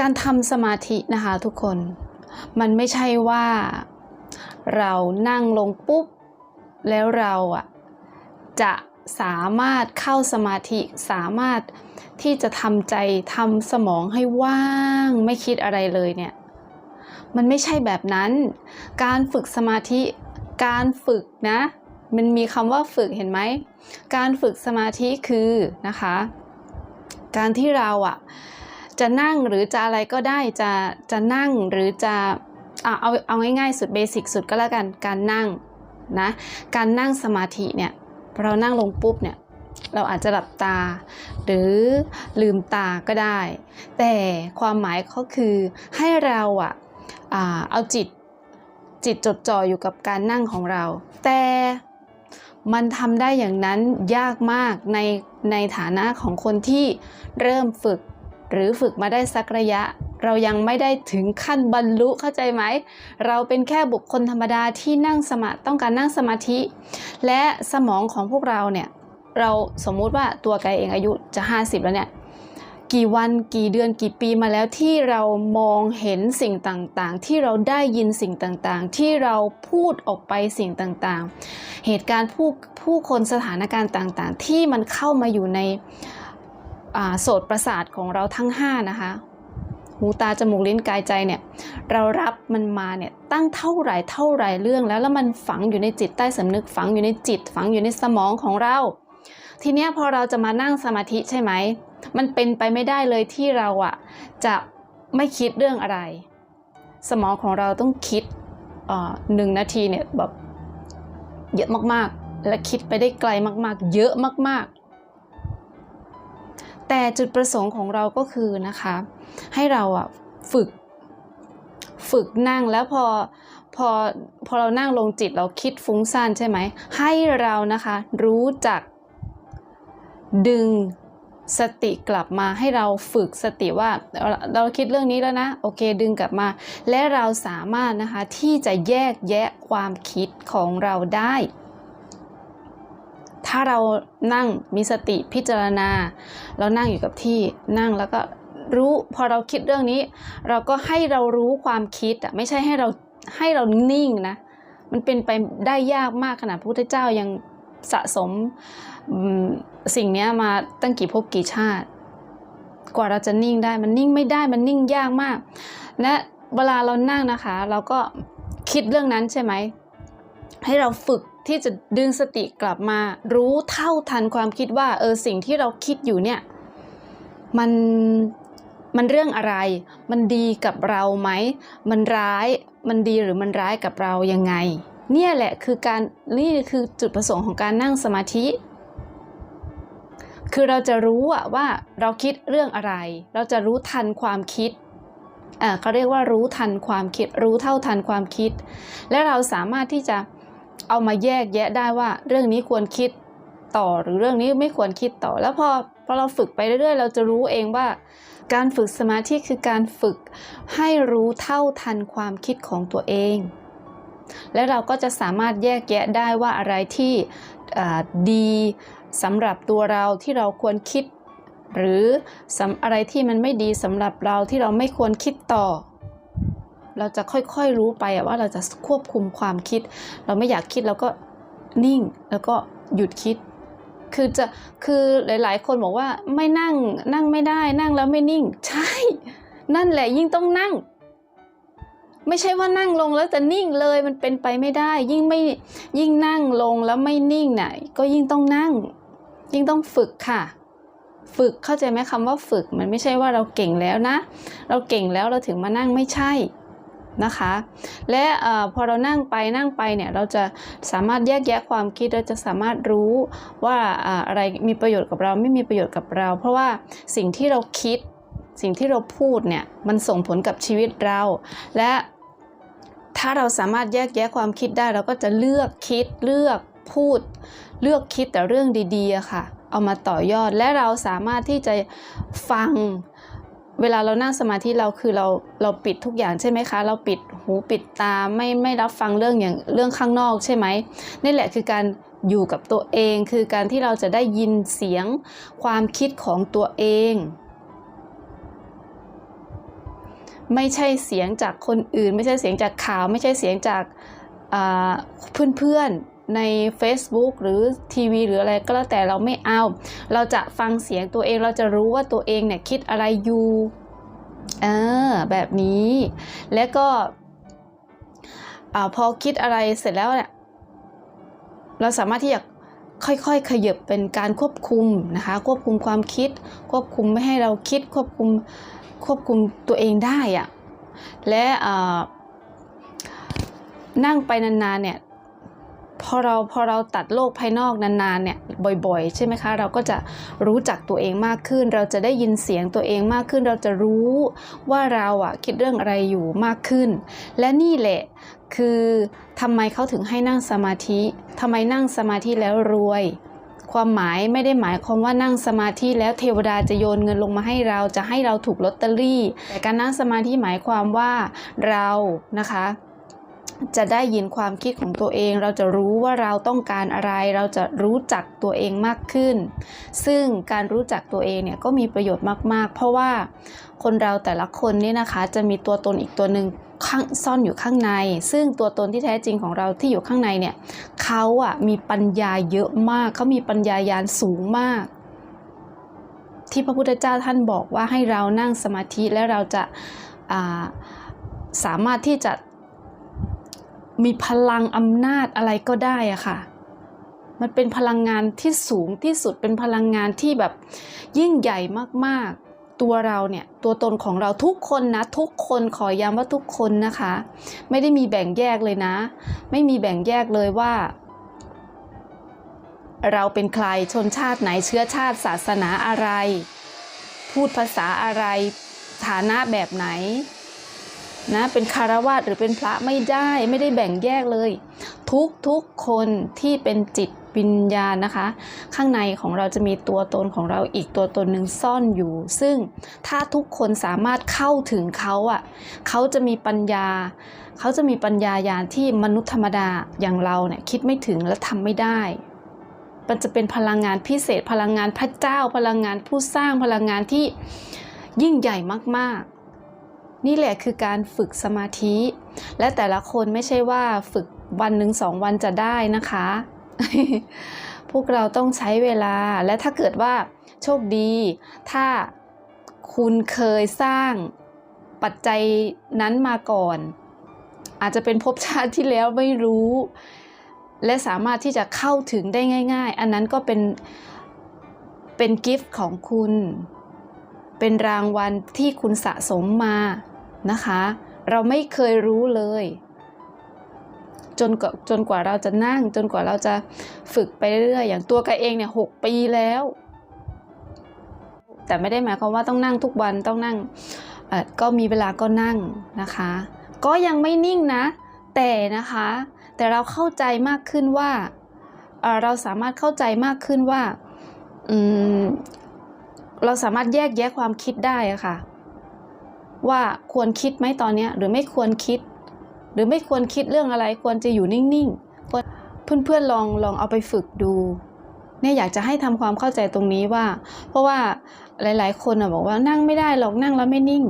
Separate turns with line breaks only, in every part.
การทำสมาธินะคะทุกคน มันไม่ใช่ว่าเรานั่งลงปุ๊บ แล้วเราอะจะสามารถเข้าสมาธิสามารถที่จะทำใจทำสมองให้ว่างไม่คิดอะไรเลยเนี่ย มันไม่ใช่แบบนั้น การฝึกสมาธิ การฝึกนะ มันมีคำว่าฝึกเห็นไหม การฝึกสมาธิคือนะคะ การที่เราอะ จะนั่งหรือจะอะไรก็ได้จะจะนั่งหรือจะอะเอาเอาง่ายๆสุดเบสิกสุดก็แล้วกันการนั่งนะการนั่งสมาธิเนี่ยเรานั่งลงปุ๊บเนี่ยเราอาจจะหลับตา หรือลืมตาก็ได้ แต่ความหมายก็คือให้เราอะอ่าเอาจิตจิตจดจ่ออยู่กับการนั่งของเรา แต่มันทำได้อย่างนั้นยากมากในในฐานะของคนที่เริ่มฝึก หรือฝึกมาได้สักระยะ เรายังไม่ได้ถึงขั้นบรรลุเข้าใจไหม เราเป็นแค่บุคคลธรรมดาที่นั่งสมาต้องการนั่งสมาธิ และสมองของพวกเราเนี่ยเราสมมุติว่าตัวไกเองอายุจะ 50 แล้วเนี่ยกี่วันกี่เดือนกี่ปีมาแล้วที่เรามองเห็นสิ่งต่างๆ ที่เราได้ยินสิ่งต่างๆ ที่เราพูดออกไปสิ่งต่างๆ เหตุการณ์ผู้ผู้คนสถานการณ์ต่างๆ ที่มันเข้ามาอยู่ใน โสตประสาทของเราทั้ง 5 นะคะ หูตาจมูกลิ้นกายใจเนี่ยเรารับมันมาเนี่ยตั้งเท่าไหร่เท่าไหร่เรื่องแล้วแล้วมันฝังอยู่ในจิตใต้สำนึกฝังอยู่ในจิต ฝังอยู่ในสมองของเรา ทีเนี้ยพอเราจะมานั่งสมาธิใช่ไหมมันเป็นไปไม่ได้เลยที่เราอะจะไม่คิดเรื่องอะไร สมองของเราต้องคิดหนึ่งนาทีเนี่ยแบบเยอะมากๆ และคิดไปได้ไกลมากๆ เยอะมากๆ แต่จุดประสงค์ของเราก็คือนะคะ ให้เราอะฝึกฝึกนั่งแล้วพอพอพอเรานั่งลงจิตเราคิดฟุ้งซ่านใช่ไหม ให้เรานะคะรู้จักดึงสติกลับมาให้เราฝึกสติว่าเราเราคิดเรื่องนี้แล้วนะโอเคดึงกลับมา และเราสามารถนะคะที่จะแยกแยะความคิดของเราได้ ถ้าเรานั่งมีสติพิจารณา เรานั่งอยู่กับที่นั่งแล้วก็รู้พอเราคิดเรื่องนี้ เราก็ให้เรารู้ความคิดอะไม่ใช่ให้เราให้เรานิ่งนะ มันเป็นไปได้ยากมากขนาดพระพุทธเจ้ายังสะสมสิ่งนี้มาตั้งกี่ภพกี่ชาติ กว่าเราจะนิ่งได้มันนิ่งไม่ได้มันนิ่งยากมาก และเวลาเรานั่งนะคะ เราก็คิดเรื่องนั้นใช่ไหมให้เราฝึก ที่จะดึงสติกลับมา รู้เท่าทันความคิดว่าเออสิ่งที่เราคิดอยู่เนี่ยมันมันเรื่องอะไร มันดีกับเราไหม มันร้าย มันดีหรือมันร้ายกับเรายังไง เนี่ยแหละคือการนี่คือจุดประสงค์ของการนั่งสมาธิ คือเราจะรู้ว่าเราคิดเรื่องอะไร เราจะรู้ทันความคิดอ่าเขาเรียกว่ารู้ทันความคิด รู้เท่าทันความคิด และเราสามารถที่จะ เอามาแยกแยะได้ว่า เรื่องนี้ควรคิดต่อหรือเรื่องนี้ไม่ควรคิดต่อ แล้วพอพอเราฝึกไปเรื่อยๆ เราจะรู้เองว่า การฝึกสมาธิคือการฝึกให้รู้เท่าทันความคิดของตัวเอง และเราก็จะสามารถแยกแยะได้ว่าอะไรที่ดีสำหรับตัวเราที่เราควรคิด หรืออะไรที่มันไม่ดีสำหรับเราที่เราไม่ควรคิดต่อ เราจะค่อยๆรู้ไปว่าเราจะควบคุมความคิด เราไม่อยากคิดเราก็นิ่งแล้วก็หยุดคิด คือจะคือหลาย ๆ คนบอกว่าไม่นั่งนั่งไม่ได้นั่งแล้วไม่นิ่ง ใช่ นั่นแหละยิ่งต้องนั่ง ไม่ใช่ว่านั่งลงแล้วจะนิ่งเลยมันเป็นไปไม่ได้ ยิ่งไม่ยิ่งนั่งลงแล้วไม่นิ่งน่ะก็ยิ่งต้องนั่ง ยิ่งต้องฝึกค่ะฝึกเข้าใจไหมคำว่าฝึกมันไม่ใช่ว่าเราเก่งแล้วนะ เราเก่งแล้วเราถึงมานั่งไม่ใช่ นะคะ และออพอเรานั่งไปนั่งไปเนี่ยเราจะสามารถแยกแยะความคิดเราจะสามารถรู้ว่าอ่าอะไรมีประโยชน์กับเราไม่มีประโยชน์กับเรา เพราะว่าสิ่งที่เราคิดสิ่งที่เราพูดเนี่ยมันส่งผลกับชีวิตเรา และถ้าเราสามารถแยกแยะความคิดได้ เราก็จะเลือกคิดเลือกพูด เลือกคิดแต่เรื่องดีๆค่ะ เอามาต่อยอดและเราสามารถที่จะฟัง เวลาเรานั่งสมาธิเราคือเราเราปิดทุกอย่างใช่ไหมคะ เราปิดหูปิดตาไม่ไม่รับฟังเรื่องอย่างเรื่องข้างนอกใช่ไหมนี่แหละคือการอยู่กับตัวเอง คือการที่เราจะได้ยินเสียงความคิดของตัวเอง ไม่ใช่เสียงจากคนอื่น ไม่ใช่เสียงจากข่าว ไม่ใช่เสียงจากอ่าเพื่อนๆ ใน Facebook หรือทีวีหรืออะไรก็แล้วแต่เราไม่เอา เราจะฟังเสียงตัวเองเราจะรู้ว่าตัวเองเนี่ยคิดอะไรอยู่เออแบบนี้ แล้วก็อพอคิดอะไรเสร็จแล้วเนี่ยเราสามารถที่จะค่อยๆ ขยับเป็นการควบคุมนะคะ ควบคุมความคิด ควบคุมไม่ให้เราคิดควบคุมควบคุมตัวเองได้อะและนั่งไปนานๆเนี่ย พอเราพอเราตัดโลกภายนอกนานๆเนี่ยบ่อยๆ ใช่ไหมคะ เราก็จะรู้จักตัวเองมากขึ้น เราจะได้ยินเสียงตัวเองมากขึ้น เราจะรู้ว่าเราอะคิดเรื่องอะไรอยู่มากขึ้น และนี่แหละคือทำไมเขาถึงให้นั่งสมาธิทำไมนั่งสมาธิแล้วรวยความหมายไม่ได้หมายความว่านั่งสมาธิแล้วเทวดาจะโยนเงินลงมาให้เราจะให้เราถูกลอตเตอรี่ แต่การนั่งสมาธิหมายความว่าเรานะคะ จะได้ยินความคิดของตัวเอง เราจะรู้ว่าเราต้องการอะไร เราจะรู้จักตัวเองมากขึ้น ซึ่งการรู้จักตัวเองเนี่ยก็มีประโยชน์มาก ๆ เพราะว่าคนเราแต่ละคนนี่นะคะจะมีตัวตนอีกตัวหนึ่งข้างซ่อนอยู่ข้างใน ซึ่งตัวตนที่แท้จริงของเราที่อยู่ข้างในเนี่ยเขาอะมีปัญญาเยอะมากเขามีปัญญายาณสูงมาก ที่พระพุทธเจ้าท่านบอกว่าให้เรานั่งสมาธิและเราจะาสามารถที่จะ มีพลังอำนาจอะไรก็ได้อะค่ะ มันเป็นพลังงานที่สูงที่สุดเป็นพลังงานที่แบบยิ่งใหญ่มากๆ ตัวเราเนี่ย ตัวตนของเราทุกคนนะ ทุกคนขอย้ำว่าทุกคนนะคะ ไม่ได้มีแบ่งแยกเลยนะ ไม่มีแบ่งแยกเลยว่า เราเป็นใครชนชาติไหนเชื้อชาติศาสนาอะไร พูดภาษาอะไรฐานะแบบไหน นะเป็นคารวาสหรือเป็นพระไม่ได้ไม่ได้แบ่งแยกเลย ทุกทุกคนที่เป็นจิตวิญญาณนะคะ ข้างในของเราจะมีตัวตนของเราอีกตัวตนหนึ่งซ่อนอยู่ ซึ่งถ้าทุกคนสามารถเข้าถึงเขาอะเขาจะมีปัญญา เขาจะมีปัญญายาณที่มนุษย์ธรรมดาอย่างเราเนี่ยคิดไม่ถึงและทำไม่ได้มันจะเป็นพลังงานพิเศษพลังงานพระเจ้า พลังงานผู้สร้างพลังงานที่ยิ่งใหญ่มากๆ นี่แหละคือการฝึกสมาธิ และแต่ละคนไม่ใช่ว่าฝึกวันหนึ่งสองวันจะได้นะคะ พวกเราต้องใช้เวลาและถ้าเกิดว่าโชคดี ถ้าคุณเคยสร้างปัจจัยนั้นมาก่อน อาจจะเป็นภพชาติที่แล้วไม่รู้ และสามารถที่จะเข้าถึงได้ง่าย ๆ อันนั้นก็เป็นเป็นกิฟต์ของคุณ เป็นรางวัลที่คุณสะสมมา นะคะ เราไม่เคยรู้เลย จนกว่าจนกว่าเราจะนั่ง จนกว่าเราจะฝึกไปเรื่อยอย่างตัวกเองเนี่ยหกปีแล้ว แต่ไม่ได้หมายความว่าต้องนั่งทุกวันต้องนั่งก็มีเวลาก็นั่งนะคะ ก็ยังไม่นิ่งนะ แต่นะคะ แต่เราเข้าใจมากขึ้นว่าเราสามารถเข้าใจมากขึ้นว่าเราสามารถแยกแยะความคิดได้ะค่ะ ว่าควรคิดไหมตอนนี้หรือไม่ควรคิด หรือไม่ควรคิดเรื่องอะไรควรจะอยู่นิ่งๆเพื่อนๆลองลองเอาไปฝึกดูเนี่ยอยากจะให้ทำความเข้าใจตรงนี้ว่า เพราะว่าหลาย ๆ คนบอกว่านั่งไม่ได้หรอกนั่งแล้วไม่นิ่ง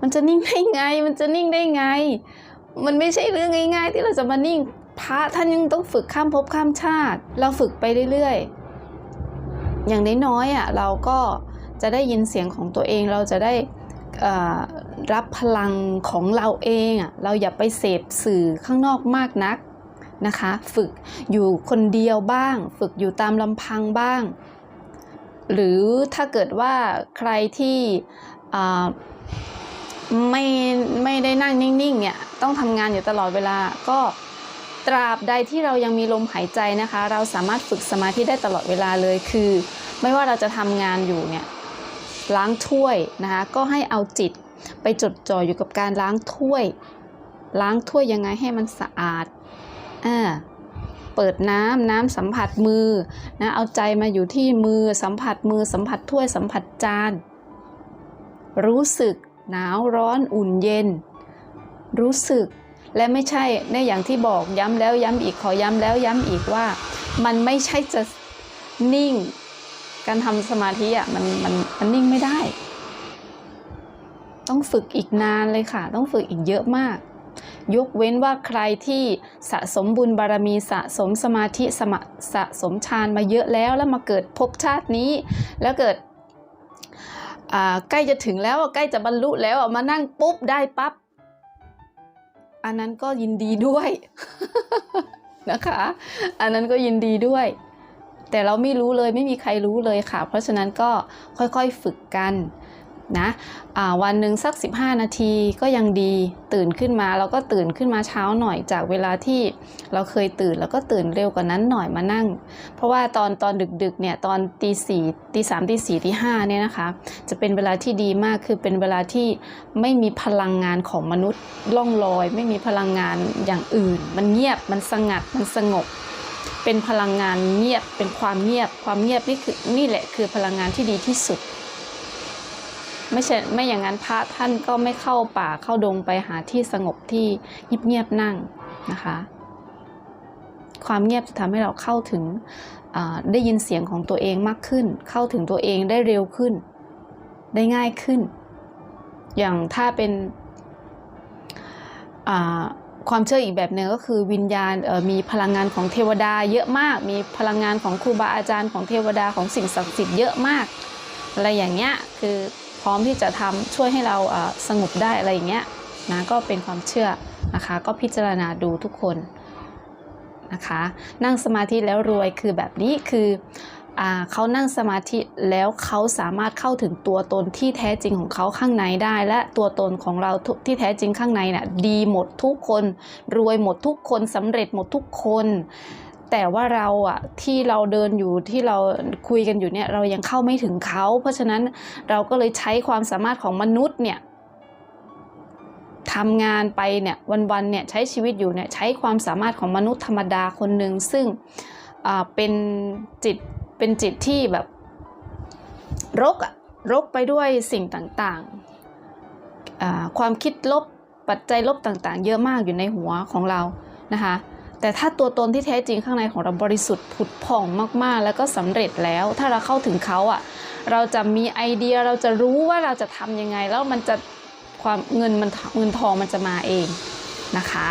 มันจะนิ่งได้ไง มันจะนิ่งได้ไง มันไม่ใช่เรื่องง่าย ๆ ที่เราจะมานิ่ง พระท่านยังต้องฝึกข้ามภพข้ามชาติ เราฝึกไปเรื่อยๆอย่างน้อยๆอะเราก็จะได้ยินเสียงของตัวเองเราจะได้อ่อ รับพลังของเราเองอะเราอย่าไปเสพสื่อข้างนอกมากนักนะคะ ฝึกอยู่คนเดียวบ้าง ฝึกอยู่ตามลำพังบ้าง หรือถ้าเกิดว่าใครที่ไม่ไม่ได้นั่งนิ่งๆเนี่ยต้องทำงานอยู่ตลอดเวลาก็ตราบใดที่เรายังมีลมหายใจนะคะ เราสามารถฝึกสมาธิได้ตลอดเวลาเลยคือ ไม่ว่าเราจะทำงานอยู่เนี่ยล้างถ้วยนะคะก็ให้เอาจิต ไปจดจ่ออยู่กับการล้างถ้วย ล้างถ้วยยังไงให้มันสะอาดอ่าเปิดน้ำน้ำสัมผัสมือนะเอาใจมาอยู่ที่มือสัมผัสมือสัมผัสถ้วยสัมผัสจาน รู้สึกหนาวร้อนอุ่นเย็น รู้สึกและไม่ใช่ในอย่างที่บอกย้ำแล้วย้ำอีกขอย้ำแล้วย้ำอีกว่า มันไม่ใช่จะนิ่ง การทำสมาธิอะมันมันมันนิ่งไม่ได้ ต้องฝึกอีกนานเลยค่ะ ต้องฝึกอีกเยอะมาก ยกเว้นว่าใครที่สะสมบุญบารมีสะสมสมาธิสมะสะสมฌานมาเยอะแล้วแล้วมาเกิดภพชาตินี้ แล้วเกิดใกล้จะถึงแล้วใกล้จะบรรลุแล้วมานั่งปุ๊บได้ปั๊บอันนั้นก็ยินดีด้วยนะคะ อันนั้นก็ยินดีด้วย แต่เราไม่รู้เลยไม่มีใครรู้เลยค่ะ เพราะฉะนั้นก็ค่อยๆฝึกกัน นะวันหนึ่งสัก 15 นาทีก็ยังดีตื่นขึ้นมาเราก็ตื่นขึ้นมาเช้าหน่อยจากเวลาที่เราเคยตื่นแล้วก็ตื่นเร็วกว่านั้นหน่อยมานั่ง เพราะว่าตอนตอนดึกๆเนี่ยตอนตีสี่ตีสามตีสี่ตีห้าเนี่ยนะคะจะเป็นเวลาที่ดีมากคือเป็นเวลาที่ไม่มีพลังงานของมนุษย์ล่องลอย ไม่มีพลังงานอย่างอื่น มันเงียบมันสงัดมันสงบเป็นพลังงานเงียบเป็นความเงียบความเงียบนี่คือนี่แหละคือพลังงานที่ดีที่สุด ไม่ใช่ไม่อย่างนั้นพระท่านก็ไม่เข้าป่าเข้าดงไปหาที่สงบที่เงียบๆนั่งนะคะ ความเงียบจะทำให้เราเข้าถึงได้ยินเสียงของตัวเองมากขึ้น เข้าถึงตัวเองได้เร็วขึ้น ได้ง่ายขึ้น อย่างถ้าเป็นความเชื่ออีกแบบหนึ่งก็คือวิญญาณมีพลังงานของเทวดาเยอะมาก มีพลังงานของครูบาอาจารย์ของเทวดาของสิ่งศักดิ์สิทธิ์เยอะมาก อะไรอย่างเงี้ยคือ ร้อมที่จะทำช่วยให้เราสงบได้อะไรอย่างเงี้ยนะก็เป็นความเชื่อนะคะ ก็พิจารณาดูทุกคนนะคะ นั่งสมาธิแล้วรวยคือแบบนี้คืออ่าเขานั่งสมาธิแล้วเขาสามารถเข้าถึงตัวตนที่แท้จริงของเขาข้างในได้ และตัวตนของเราที่แท้จริงข้างในน่ะดีหมดทุกคน รวยหมดทุกคนสำเร็จหมดทุกคน แต่ว่าเราอะที่เราเดินอยู่ที่เราคุยกันอยู่เนี่ยเรายังเข้าไม่ถึงเขา เพราะฉะนั้นเราก็เลยใช้ความสามารถของมนุษย์เนี่ยทำงานไปเนี่ยวันๆเนี่ยใช้ชีวิตอยู่เนี่ยใช้ความสามารถของมนุษย์ธรรมดาคนหนึ่งซึ่งอ่าเป็นจิตเป็นจิตที่แบบรกอะรกไปด้วยสิ่งต่างๆความคิดลบปัจจัยลบต่างๆ เยอะมากอยู่ในหัวของเรานะคะ แต่ถ้าตัวตนที่แท้จริงข้างในของเราบริสุทธิ์ผุดผ่องมากๆ แล้วก็สำเร็จแล้ว ถ้าเราเข้าถึงเขาอะ เราจะมีไอเดียเราจะรู้ว่าเราจะทำยังไง แล้วมันจะความเงินมันเงินทองมันจะมาเองนะคะ